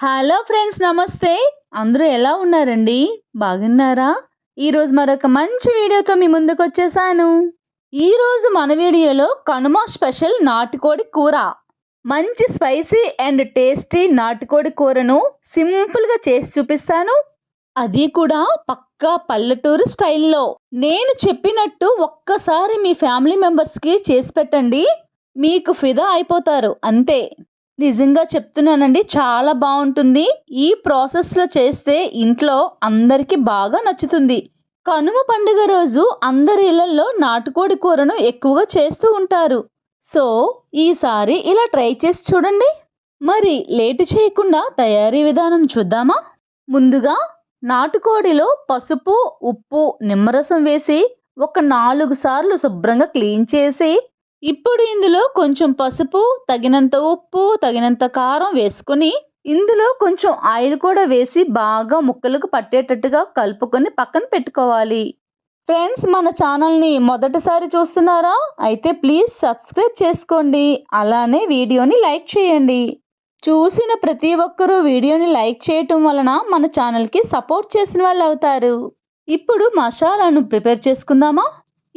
Hello friends నమస్తే. అందరూ ఎలా ఉన్నారండి? బాగున్నారా? ఈరోజు మరొక మంచి వీడియోతో మీ ముందుకు వచ్చేసాను. ఈరోజు మన వీడియోలో కనుమ స్పెషల్ నాటుకోడి కూర. మంచి స్పైసీ అండ్ టేస్టీ నాటుకోడి కూరను సింపుల్గా చేసి చూపిస్తాను. అది కూడా పక్కా పల్లెటూరు స్టైల్లో. నేను చెప్పినట్టు ఒక్కసారి మీ ఫ్యామిలీ మెంబర్స్కి చేసి పెట్టండి. మీకు ఫిదా అయిపోతారు అంతే. నిజంగా చెప్తున్నానండి చాలా బాగుంటుంది. ఈ ప్రాసెస్లో చేస్తే ఇంట్లో అందరికీ బాగా నచ్చుతుంది. కనుమ పండుగ రోజు అందరి ఇళ్ళలో నాటుకోడి కూరను ఎక్కువగా చేస్తూ ఉంటారు. సో ఈసారి ఇలా ట్రై చేసి చూడండి. మరి లేటు చేయకుండా తయారీ విధానం చూద్దామా? ముందుగా నాటుకోడిలో పసుపు ఉప్పు నిమ్మరసం వేసి ఒక నాలుగు సార్లు శుభ్రంగా క్లీన్ చేసి ఇప్పుడు ఇందులో కొంచెం పసుపు తగినంత ఉప్పు తగినంత కారం వేసుకుని ఇందులో కొంచెం ఆయిల్ కూడా వేసి బాగా ముక్కలకు పట్టేటట్టుగా కలుపుకొని పక్కన పెట్టుకోవాలి. ఫ్రెండ్స్ మన ఛానల్ని మొదటిసారి చూస్తున్నారా? అయితే ప్లీజ్ సబ్స్క్రైబ్ చేసుకోండి. అలానే వీడియోని లైక్ చేయండి. చూసిన ప్రతి ఒక్కరూ వీడియోని లైక్ చేయటం వలన మన ఛానల్కి సపోర్ట్ చేసిన వాళ్ళు అవుతారు. ఇప్పుడు మసాలాను ప్రిపేర్ చేసుకుందామా?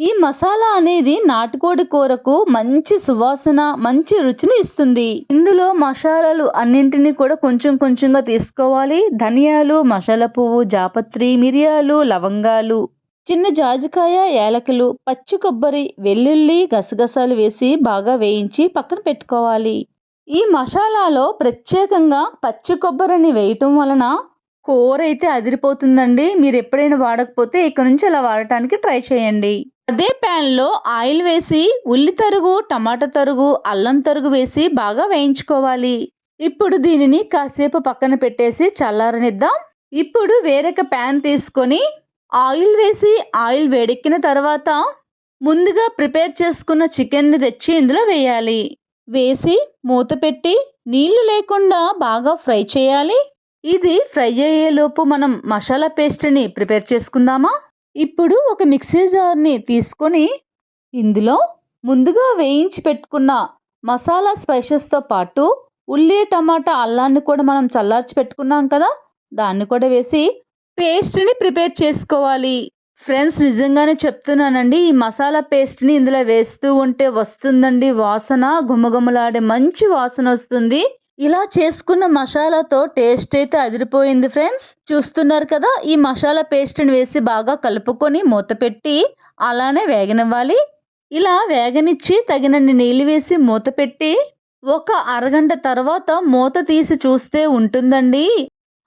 ఈ మసాలా అనేది నాటుకోడి కూరకు మంచి సువాసన మంచి రుచిని ఇస్తుంది. ఇందులో మసాలాలు అన్నింటినీ కూడా కొంచెం కొంచెంగా తీసుకోవాలి. ధనియాలు మసాలా పువ్వు జాపత్రి మిరియాలు లవంగాలు. చిన్న జాజికాయ యాలకులు పచ్చి కొబ్బరి వెల్లుల్లి గసగసాలు వేసి బాగా వేయించి పక్కన పెట్టుకోవాలి. ఈ మసాలాలో ప్రత్యేకంగా పచ్చి కొబ్బరిని వేయటం వలన కూర అయితే అదిరిపోతుందండి. మీరు ఎప్పుడైనా వాడకపోతే ఇక్కడ నుంచి అలా వాడటానికి ట్రై చేయండి. అదే ప్యాన్లో ఆయిల్ వేసి ఉల్లి తరుగు టమాటా తరుగు అల్లం తరుగు వేసి బాగా వేయించుకోవాలి. ఇప్పుడు దీనిని కాసేపు పక్కన పెట్టేసి చల్లారనిద్దాం. ఇప్పుడు వేరొక ప్యాన్ తీసుకొని ఆయిల్ వేసి ఆయిల్ వేడెక్కిన తర్వాత ముందుగా ప్రిపేర్ చేసుకున్న చికెన్ని తెచ్చి ఇందులో వేయాలి. వేసి మూత పెట్టి నీళ్ళు లేకుండా బాగా ఫ్రై చేయాలి. ఇది ఫ్రై అయ్యేలోపు మనం మసాలా పేస్ట్ని ప్రిపేర్ చేసుకుందామా? ఇప్పుడు ఒక మిక్సీ జార్ని తీసుకొని ఇందులో ముందుగా వేయించి పెట్టుకున్న మసాలా స్పైసెస్తో పాటు ఉల్లి టమాటా అల్లాన్ని కూడా మనం చల్లార్చి పెట్టుకున్నాం కదా దాన్ని కూడా వేసి పేస్ట్ని ప్రిపేర్ చేసుకోవాలి. ఫ్రెండ్స్ నిజంగానే చెప్తున్నానండి ఈ మసాలా పేస్ట్ని ఇందులో వేస్తూ ఉంటే వస్తుందండి వాసన గుమగుమలాడే మంచి వాసన వస్తుంది. ఇలా చేసుకున్న మసాలాతో టేస్ట్ అయితే అదిరిపోయింది ఫ్రెండ్స్. చూస్తున్నారు కదా ఈ మసాలా పేస్ట్ని వేసి బాగా కలుపుకొని మూత పెట్టి అలానే వేగనివ్వాలి. ఇలా వేగనిచ్చి తగినన్ని నీళ్ళు వేసి మూత పెట్టి ఒక అరగంట తర్వాత మూత తీసి చూస్తే ఉంటుందండి.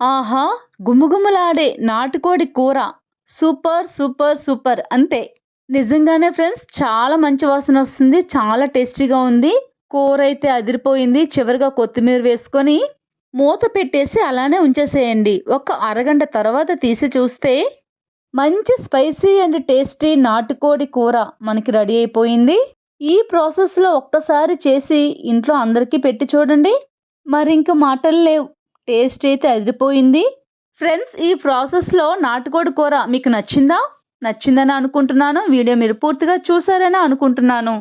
ఆహా గుమగుమలాడే నాటుకోడి కూర. Super super super. అంతే. నిజంగానే ఫ్రెండ్స్ చాలా మంచి వాసన వస్తుంది చాలా టేస్టీగా ఉంది. కూర అయితే అదిరిపోయింది. చివరిగా కొత్తిమీర వేసుకొని మూత పెట్టేసి అలానే ఉంచేసేయండి. ఒక అరగంట తర్వాత తీసి చూస్తే మంచి స్పైసీ అండ్ టేస్టీ నాటుకోడి కూర మనకి రెడీ అయిపోయింది. ఈ ప్రాసెస్లో ఒక్కసారి చేసి ఇంట్లో అందరికీ పెట్టి చూడండి. మరి ఇంకా మాటలు లేవు. టేస్ట్ అయితే అదిరిపోయింది. ఫ్రెండ్స్ ఈ ప్రాసెస్లో నాటుకోడి కూర మీకు నచ్చిందా? నచ్చిందని అనుకుంటున్నాను. వీడియో మీరు పూర్తిగా చూసారని అనుకుంటున్నాను.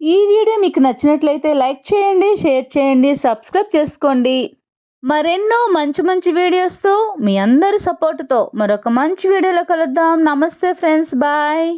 ఈ వీడియో మీకు నచ్చినట్లయితే లైక్ చేయండి షేర్ చేయండి సబ్స్క్రైబ్ చేసుకోండి. మరెన్నో మంచి మంచి వీడియోస్తో మీ అందరి సపోర్టుతో మరొక మంచి వీడియోలో కలుద్దాం. నమస్తే ఫ్రెండ్స్. బాయ్.